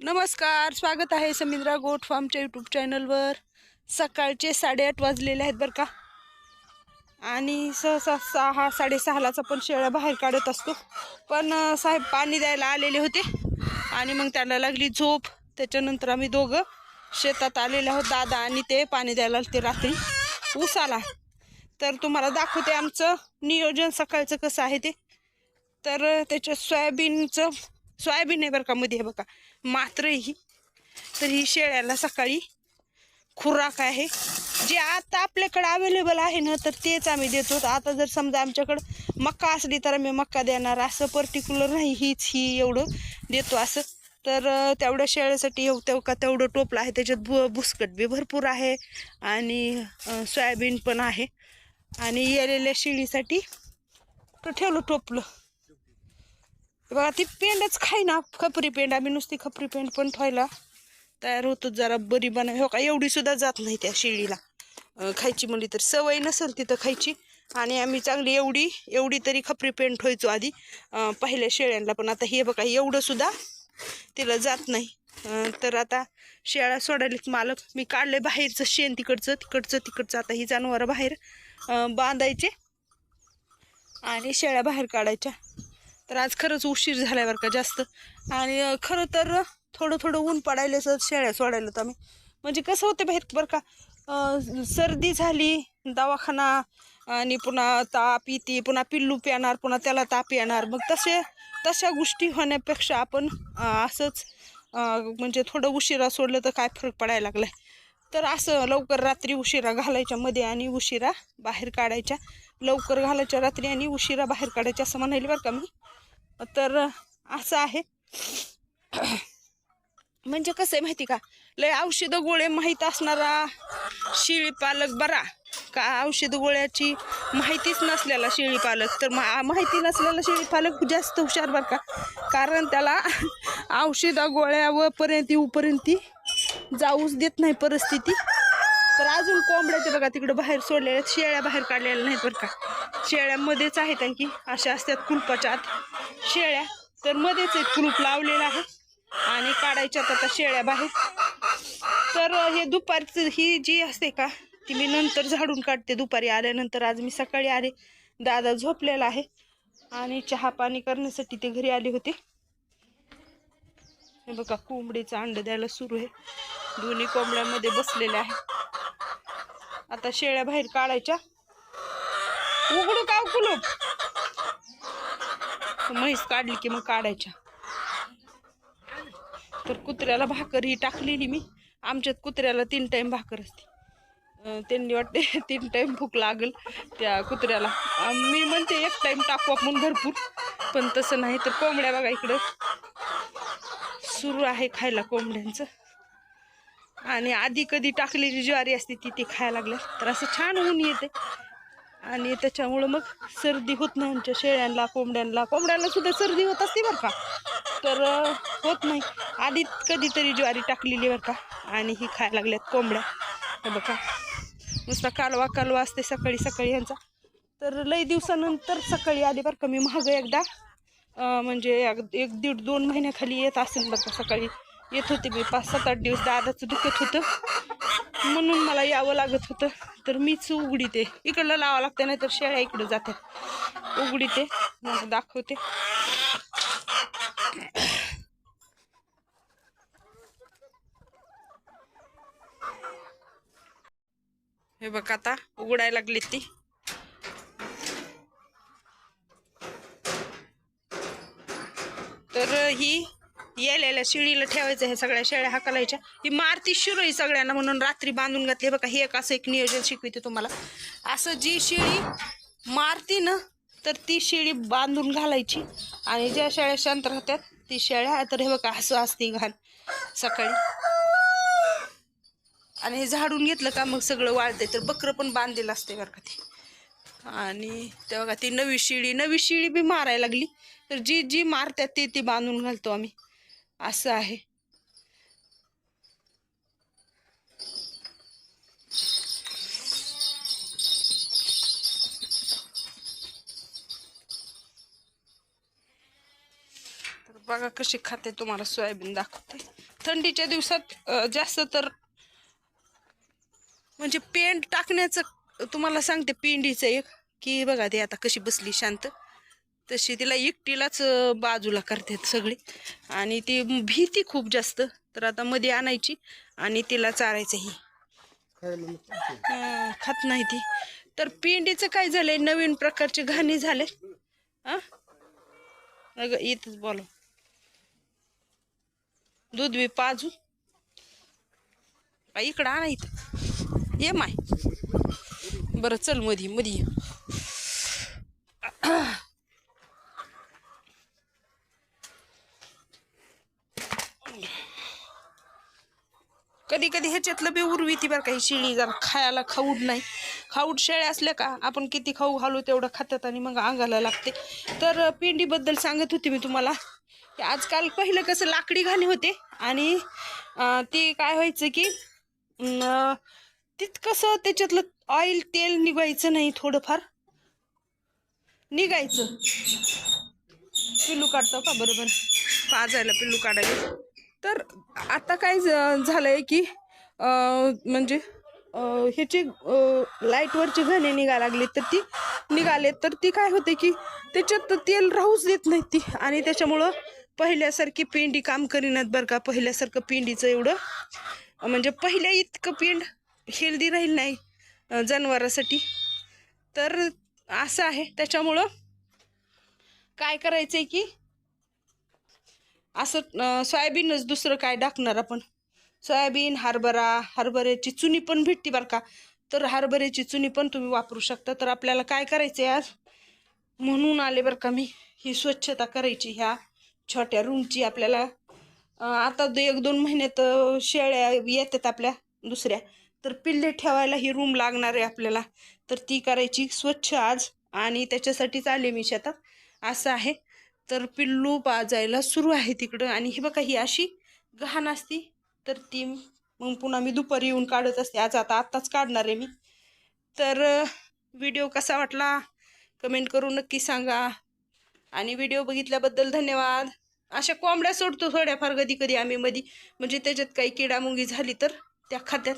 नमस्कार स्वागत आहे समिंद्रा गोट फार्मच्या यूट्यूब चॅनलवर सकाळचे साडेआठ वाजलेले आहेत बरं का? आणि सहसा सहा साडेसहालाच आपण शेळ्या बाहेर काढत असतो. पण साहेब पाणी द्यायला आलेले होते. आणि मग त्यांना लागली झोप. त्याच्यानंतर आम्ही दोघं शेतात आलेले आहोत. दादा आणि ते पाणी द्यायला ते रात्री. ऊस आला. तर तुम्हाला दाखवते आमचं नियोजन सकाळचं कसं आहे ते. तर त्याच्या त्याच्यात सोयाबीनचं सोयाबीन आहे बरं का मध्ये हे बघा. मात्र ही तर ही शेळ्याला सकाळी खुराक आहे. जे आता आपल्याकडे अवेलेबल आहे ना तर तेच आम्ही देतो. आता जर समजा आमच्याकडं मक्का असली तर आम्ही मक्का देणार. असं पर्टिक्युलर नाही हीच ही एवढं देतो असं. तर तेवढ्या शेळ्यासाठी येऊ तेव का तेवढं टोपलं आहे. त्याच्यात बु बुसकट बी भरपूर आहे आणि सोयाबीन पण आहे. आणि येलेल्या शेळीसाठी तर ठेवलं टोपलं. बघा ती पेंडच खाई ना खपरी पेंड. आम्ही नुसती खपरी पेंड पण ठेवायला तयार होतो जरा बरी बनव हो का एवढी सुद्धा जात नाही त्या शेळीला. खायची म्हणली तर सवय नसेल तिथं खायची. आणि आम्ही चांगली एवढी एवढी तरी खपरी पेंड ठेवायचो आधी. पहिल्या शेळ्यांना पण. आता हे बघा एवढं सुद्धा तिला जात नाही. तर आता शेळ्या सोडायलेच मालक. मी काढले बाहेरचं शेण तिकडचं तिकडचं तिकडचं. आता ही जनावरं बाहेर बांधायचे आणि शेळ्या बाहेर काढायच्या. तर आज खरंच उशीर झालाय बरं का जास्त. आणि खरं तर थोडं थोडं ऊन पडायला शेळ्या सोडायला तर आम्ही. म्हणजे कसं होतं बाहेर बरं का सर्दी झाली दवाखाना आणि पुन्हा ताप येते पुन्हा पिल्लू येणार पुन्हा त्याला ताप येणार. मग तसे तशा गोष्टी होण्यापेक्षा आपण असंच म्हणजे थोडं उशिरा सोडलं तर काय फरक पडायला लागलाय. तर असं लवकर रात्री उशिरा घालायच्या मध्ये आणि उशिरा बाहेर काढायच्या. लवकर घालायच्या रात्री आणि उशिरा बाहेर काढायच्या असं म्हणायला बरं का मी. तर असं आहे. म्हणजे कसं आहे माहिती का? लय औषधं गोळे माहीत असणारा शिळी पालक बरा. का औषध गोळ्याची माहितीच नसलेला शिळी पालक. तर मा माहिती नसलेला शेळी पालक जास्त हुशार बरं का? कारण त्याला औषधं गोळ्या वपर्यंत येऊपर्यंत ती जाऊच देत नाही परिस्थिती. तर अजून कोंबड्याचे बघा तिकडं बाहेर सोडलेल्या आहेत, शेळ्या बाहेर काढलेल्या नाहीत बरं का. शेळ्यामध्येच आहेत आणखी. अशा असतात कुलपाच्या आत. शेळ्या तर मध्येच एक कुलूप लावलेलं आहे आणि काढायच्यात आता शेळ्या बाहेर. तर हे दुपारचं ही जी असते का ती मी नंतर झाडून काढते. दुपारी आल्यानंतर आज मी सकाळी आले. दादा झोपलेला आहे. आणि चहा पाणी करण्यासाठी ते घरी आले होते. हे बघा कोंबडीचं अंड द्यायला सुरू आहे. दोन्ही कोंबड्यामध्ये बसलेले आहे. आता शेळ्या बाहेर काढायच्या. उघडू का हो कुलूप म्हैस काढली की मग काढायच्या. तर कुत्र्याला भाकर ही टाकलेली मी. आमच्यात कुत्र्याला तीन टाईम भाकर असते. त्यांनी वाटते तीन टाईम भूक लागल त्या कुत्र्याला. मी म्हणते एक टाईम टाकू आपण भरपूर. पण तसं नाही तर कोंबड्या बघा इकडं. सुरू आहे खायला कोंबड्यांचं. आणि आधी कधी टाकलेली ज्वारी असते ती ती खायला लागल्या. तर असं छान ऊन येते. आणि त्याच्यामुळं मग सर्दी होत नाही आमच्या शेळ्यांना कोंबड्यांना. कोंबड्यांना सुद्धा सर्दी होत असते बरं का. तर होत नाही. आधी कधीतरी ज्वारी टाकलेली बरं का. आणि ही खायला लागल्यात कोंबड्या. हे बघा. नुसता कालवा कालवा असते सकाळी सकाळी ह्यांचा. तर लई दिवसानंतर सकाळी आली बरं का मी महाग एकदा. म्हणजे एक दीड दोन महिन्याखाली येत असेल बरं का सकाळी. येत होते मी पाच सात आठ दिवस दादाचं दुखत होतं. म्हणून मला यावं लागत होतं. तर मीच उघडीते इकडलं लावावं लागतं नाही तर शेळ्या इकडं जातात उघडीते मग दाखवते. हे बघ आता उघडायला लागली ती तर ही येलेल्या शिळीला ठेवायचं हे सगळ्या शेळ्या हाकलायच्या. ही मारती शिरोई सगळ्यांना म्हणून रात्री बांधून घातली. बघा हे एक असं एक नियोजन शिकविते तुम्हाला. असं जी शिळी मारती ना तर ती शिळी बांधून घालायची. आणि ज्या शेळ्या शांत राहतात ती शेळ्या तर हे बघा असं असते घाण सकाळी. आणि हे झाडून घेतलं का मग सगळं वाळतंय. तर बकरं पण बांधलेलं असते बरं का ते. आणि ते बघा ती नवी शिळी नवी शिळी बी मारायला लागली. तर जी जी मारतात ती ती बांधून घालतो आम्ही. असं आहे. तर बघा कशी खाते तुम्हाला सोयाबीन दाखवते. थंडीच्या दिवसात जास्त तर म्हणजे पेंट टाकण्याचं तुम्हाला सांगते पेंडीचं एक. की बघा ते आता कशी बसली शांत. तशी तिला एकटीलाच बाजूला करतात सगळी. आणि ती भीती खूप जास्त. तर आता मध्ये आणायची आणि तिला चारायचं ही. अं, खात नाही ती. तर पेंडीचं काय झालंय? नवीन प्रकारचे घाणे झाले हा अगं इथंच बोला. दूध बी पाजू इकडं आणा इथं. ये माय. बरं चल मधी मधी. कधी कधी ह्याच्यातलं बी उर्वी ती बरं काही शिळी जरा खायला खाऊड नाही. खाऊड शेळ्या असल्या का आपण किती खाऊ घालू तेवढं खातात आणि मग अंगाला लागते. तर पिंडीबद्दल सांगत होते मी तुम्हाला की आजकाल पहिलं कसं लाकडी घाणे होते आणि ते काय व्हायचं की तितकंसं त्याच्यातलं ऑइल तेल निघायचं नाही थोडंफार. निघायचं. पिल्लू काढतो का? बरोबर. पाजायला पिल्लू काढायचं तर आता काय झालंय की म्हणजे ह्याची लाईटवरची घणे निघा लागली तर ती निघाले तर ती काय होते की त्याच्यात तेल राहूच देत नाही ती. आणि त्याच्यामुळं पहिल्यासारखी पेंडी काम करीनात बरं का. पहिल्यासारखं पेंडीचं एवढं म्हणजे पहिल्या इतकं पेंड हेल्दी राहील नाही जनावरासाठी. तर असं आहे. त्याच्यामुळं काय करायचं आहे की असं सोयाबीनच दुसरं काय टाकणार आपण? सोयाबीन हरभरा हरभऱ्याची चुनी पण भेटते बरं का? तर हरभऱ्याची चुनी पण तुम्ही वापरू शकता. तर आपल्याला काय करायचं आहे आज? म्हणून आले बरं का मी. ही स्वच्छता करायची ह्या छोट्या रूमची आपल्याला. आता एक दोन महिन्यात शेळ्या येतात आपल्या दुसऱ्या. तर पिल्ले ठेवायला ही रूम लागणार आहे आपल्याला. तर ती करायची स्वच्छ आज आणि त्याच्यासाठीच आले मी शेतात. असं आहे. तर पिल्लू पाजायला सुरू आहे तिकडं. आणि ही बघा ही अशी घाण असती. तर ती मग पुन्हा मी दुपारी येऊन काढत असते. आज आता आत्ताच काढणार आहे मी. तर व्हिडिओ कसा वाटला? कमेंट करून नक्की सांगा. आणि व्हिडिओ बघितल्याबद्दल धन्यवाद. अशा कोंबड्या सोडतो थोड्याफार कधी कधी आम्ही मधी. म्हणजे त्याच्यात काही किडामुंगी झाली तर त्या खात्यात.